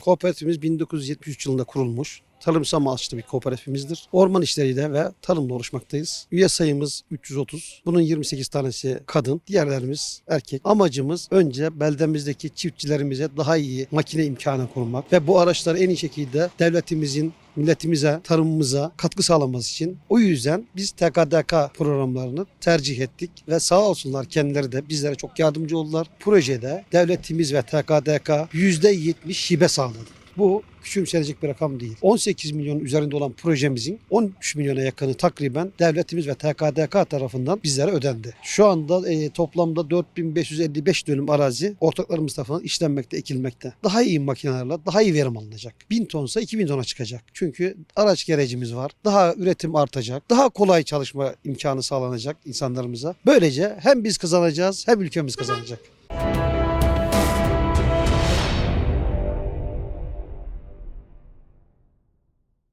Kooperatifimiz 1973 yılında kurulmuş. Tarımsal amaçlı bir kooperatifimizdir. Orman işleriyle ve tarımla oluşmaktayız. Üye sayımız 330. Bunun 28 tanesi kadın, diğerlerimiz erkek. Amacımız önce beldemizdeki çiftçilerimize daha iyi makine imkanı kurmak ve bu araçları en iyi şekilde devletimizin milletimize, tarımımıza katkı sağlaması için. O yüzden biz TKDK programlarını tercih ettik ve sağ olsunlar kendileri de bizlere çok yardımcı oldular. Projede devletimiz ve TKDK %70 hibe sağladı. Bu küçümsenecek bir rakam değil. 18 milyon üzerinde olan projemizin 13 milyona yakını takriben devletimiz ve TKDK tarafından bizlere ödendi. Şu anda e, toplamda 4555 dönüm arazi ortaklarımız tarafından işlenmekte, ekilmekte. Daha iyi makinelerle daha iyi verim alınacak. 1000 tonsa 2000 tona çıkacak. Çünkü araç gerecimiz var. Daha üretim artacak. Daha kolay çalışma imkanı sağlanacak insanlarımıza. Böylece hem biz kazanacağız hem ülkemiz kazanacak.